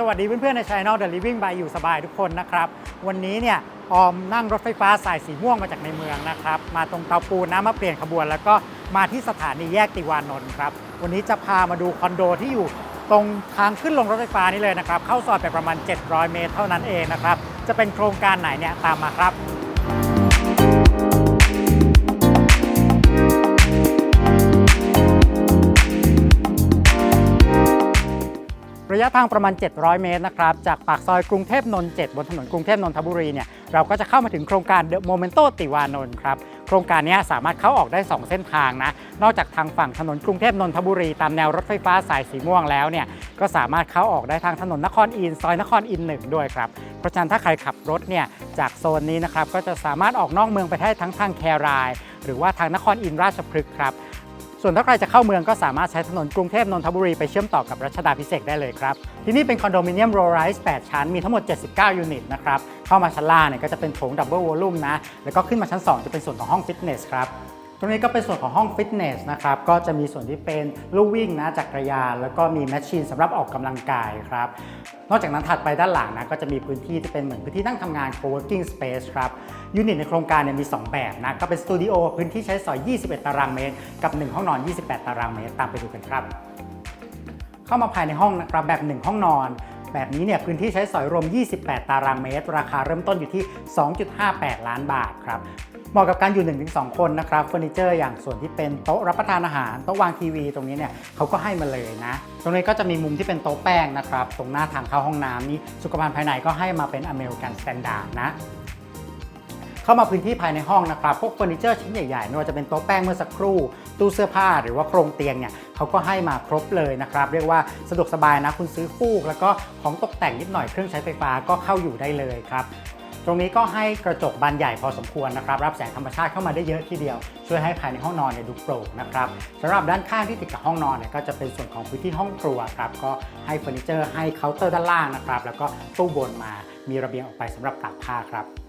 สวัสดีเพื่อนๆในช anel The Living by อยู่สบายทุกคนนะครับ วันนี้เนี่ยออมนั่งรถไฟฟ้าสายสีม่วงมาจากในเมืองนะครับ มาตรงเตาปูนนะมาเปลี่ยนขบวน แล้วก็มาที่สถานีแยกติวานนท์ครับ วันนี้จะพามาดูคอนโดที่อยู่ตรงทางขึ้นลงรถไฟฟ้านี่เลยนะครับ เข้าซอยไปประมาณ 700 เมตรเท่านั้นเองนะครับ จะเป็นโครงการไหนเนี่ยตามมาครับ ระยะทางประมาณ 700 เมตรนะครับ จากปากซอยกรุงเทพนนท์7บนถนนกรุงเทพนนทบุรีเนี่ยเราก็จะเข้ามาถึงโครงการเดอะโมเมนโตติวานนท์ครับโครงการนี้สามารถเข้าออกได้ 2 เส้นทางนะ นอกจากทางฝั่งถนนกรุงเทพนนทบุรีตามแนวรถไฟฟ้าสายสีม่วงแล้วเนี่ยก็สามารถเข้าออกได้ทางถนนนครอินซอยนครอินหนึ่งด้วยครับเพราะฉะนั้นถ้าใครขับรถเนี่ยจากโซนนี้นะครับก็จะสามารถออกนอกเมืองไปได้ทั้งทางแคราย หรือว่าทางนครอินราชพฤกษ์ครับ ส่วนถ้าใครจะเข้าเมืองก็สามารถใช้ถนนกรุงเทพนนทบุรีไปเชื่อมต่อกับรัชดาพิเศษได้เลยครับ ที่นี่เป็นคอนโดมิเนียมโรไรส์8ชั้น มีทั้งหมด 79 ยูนิตนะครับ เข้ามาชั้นล่างเนี่ยก็จะเป็นโถงดับเบิลวอลลุ่มนะ แล้วก็ขึ้นมาชั้น 2 จะเป็นส่วนของห้องฟิตเนสครับ ตรงนี้ก็เป็นส่วนของห้องฟิตเนสนะครับ ก็จะมีส่วนที่เป็นลู่วิ่งนะจักรยาน แล้วก็มีแมชชีนสำหรับออกกำลังกายครับ นอกจากนั้นถัดไปด้านหลังนะก็จะมีพื้นที่ที่เป็นเหมือนพื้นที่นั่งทำงาน co-working space ครับยูนิตในโครงการเนี่ยมี 2 แบบนะ ก็เป็นสตูดิโอพื้นที่ใช้สอย 21 ตารางเมตร กับ 1 ห้องนอน 28 ตารางเมตร ตามไปดูกันครับ เข้ามาภายในห้องนะครับแบบ 1 ห้องนอน แบบนี้เนี่ยพื้นที่ใช้สอยรวม 28 ตารางเมตร ราคาเริ่มต้นอยู่ที่ 2.58 ล้านบาทครับเหมาะกับการอยู่ 1-2 คนนะครับเฟอร์นิเจอร์อย่างส่วนที่เป็นโต๊ะรับประทานอาหารโต๊ะวางทีวีตรงนี้เนี่ยเขาก็ให้มาเลยนะ ตรงนี้ก็จะมีมุมที่เป็นโต๊ะแป้งนะครับ ตรงหน้าทางเข้าห้องน้ำนี้สุขภัณฑ์ภายในก็ให้มาเป็นอเมริกันสแตนดาร์ดนะ เข้ามาพื้นที่ภายในห้องนะครับ พวกเฟอร์นิเจอร์ชิ้นใหญ่ๆไม่ว่าจะเป็นโต๊ะแป้งเมื่อสักครู่ ตู้เสื้อผ้าหรือว่าโครงเตียงเนี่ยเขาก็ให้มาครบเลยนะครับ เรียกว่าสะดวกสบายนะคุณซื้อฟูก แล้วก็ของตกแต่งนิดหน่อยเครื่องใช้ไฟฟ้าก็เข้าอยู่ได้เลยครับตรงนี้ก็ให้กระจกบานใหญ่พอสมควรนะครับ รับแสงธรรมชาติเข้ามาได้เยอะทีเดียว ช่วยให้ภายในห้องนอนเนี่ยดูโปร่งนะครับสำหรับด้านข้างที่ติดกับห้องนอนเนี่ยก็จะเป็นส่วนของพื้นที่ห้องครัวครับก็ให้เฟอร์นิเจอร์ให้เคาน์เตอร์ด้านล่างนะครับ แล้วก็ตู้บนมามีระเบียงออกไปสำหรับตากผ้าครับ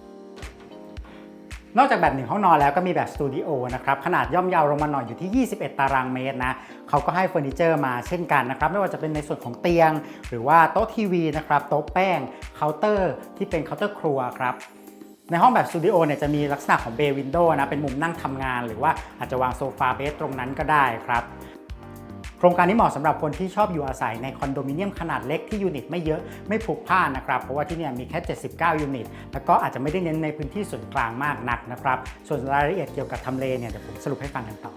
นอกจากแบบหนึ่งห้องนอนแล้วก็มีแบบสตูดิโอนะครับขนาดย่อมยาวลงมาหน่อยอยู่ที่ 21 ตารางเมตรนะเขาก็ให้เฟอร์นิเจอร์มาเช่นกันนะครับไม่ว่าจะเป็นในส่วนของเตียง หรือว่าโต๊ะทีวีนะครับโต๊ะแป้งเคาน์เตอร์ที่เป็นเคาน์เตอร์ครัวครับในห้องแบบสตูดิโอเนี่ยจะมีลักษณะของเบย์วินโดว์นะเป็นมุมนั่งทำงาน หรือว่าอาจจะวางโซฟาเบสตรงนั้นก็ได้ครับ โครงการนี้เหมาะสำหรับคนที่ชอบอยู่อาศัยในคอนโดมิเนียมขนาดเล็กที่ยูนิตไม่เยอะไม่พลุกพล่านนะครับเพราะว่าที่นี่มีแค่ 79 ยูนิต แล้วก็อาจจะไม่ได้เน้นในพื้นที่ส่วนกลางมากนักนะครับส่วนรายละเอียดเกี่ยวกับทำเลเนี่ยเดี๋ยวผมสรุปให้ฟังกันต่อ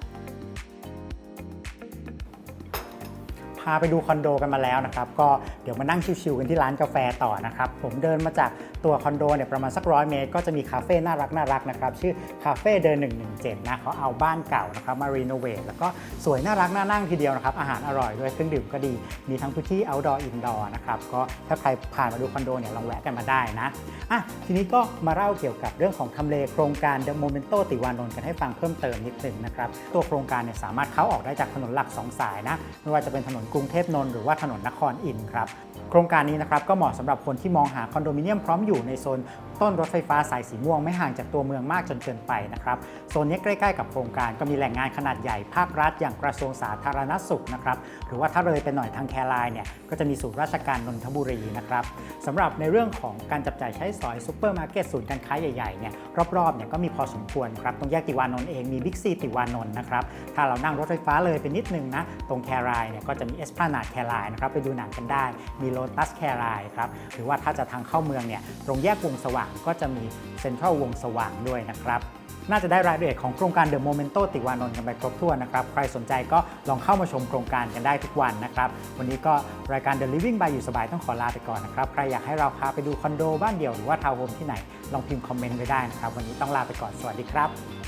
พาไปดูคอนโดกันมาแล้วนะครับ ก็เดี๋ยวมานั่งชิวๆกันที่ร้านกาแฟต่อนะครับ ผมเดินมาจาก ตัวคอนโดเนี่ยประมาณสักร้อยเมตร ก็จะมีคาเฟ่น่ารักน่ารักนะครับชื่อคาเฟ่เดิน 117 นะเขาเอาบ้านเก่านะครับมารีโนเวทแล้วก็สวยน่ารักน่านั่งทีเดียวนะครับอาหารอร่อยด้วยเครื่องดื่มก็ดี มีทั้งพื้นที่ outdoor indoor นะครับก็ถ้าใครผ่านมาดูคอนโดเนี่ยลองแวะกันมาได้นะอะทีนี้ก็มาเล่าเกี่ยวกับเรื่องของทำเลโครงการ The Momento ติวานนท์กันให้ฟังเพิ่มเติมนิดหนึ่งนะครับตัวโครงการเนี่ยสามารถเข้าออกได้จากถนนหลัก 2 สายนะไม่ว่าจะเป็นถนนกรุงเทพนนท์หรือว่าถนนนครอินทร์ครับโครงการนี้นะครับก็เหมาะสำหรับคนที่มองหาคอนโดมิเนียมพร้อมอยู่ยู่ในโซนต้นรถไฟฟ้าสายสีม่วงไม่ห่างจากตัวเมืองมากจนเกินไปนะครับ โซนนี้ใกล้ๆกับโครงการก็มีแหล่งงานขนาดใหญ่ภาครัฐ อย่างกระทรวงสาธารณสุขนะครับ หรือว่าถ้าเลยไปหน่อยทางแครายเนี่ยก็จะมีศูนย์ราชการนนทบุรีนะครับสำหรับในเรื่องของการจับจ่ายใช้สอยซูเปอร์มาร์เก็ตศูนย์การค้าใหญ่ๆเนี่ยรอบๆเนี่ยก็มีพอสมควรครับตรงแยกติวานนท์เองมีบิ๊กซีติวานนท์นะครับถ้าเรานั่งรถไฟฟ้าเลยไปนิดนึงนะตรงแครายเนี่ยก็จะมีเอสพลานาดแครายนะครับไปดูหนังกันได้มีโลตัสแครายครับหรือว่าถ้าจะทางเข้าเมืองเนี่ยตรงแยกวงสว่างก็จะมีเซ็นทรัลวงสว่างด้วยนะครับ น่าจะได้รายละเอียดของโครงการเดอะโมเมนโตติวานนท์กันไปครบถ้วนนะครับ ใครสนใจก็ลองเข้ามาชมโครงการกันได้ทุกวันนะครับ วันนี้ก็รายการ The Living by อยู่สบายต้องขอลาไปก่อนนะครับ ใครอยากให้เราพาไปดูคอนโดบ้านเดี่ยวหรือว่าทาวน์โฮมที่ไหน ลองพิมพ์คอมเมนต์ไว้ได้นะครับ วันนี้ต้องลาไปก่อน สวัสดีครับ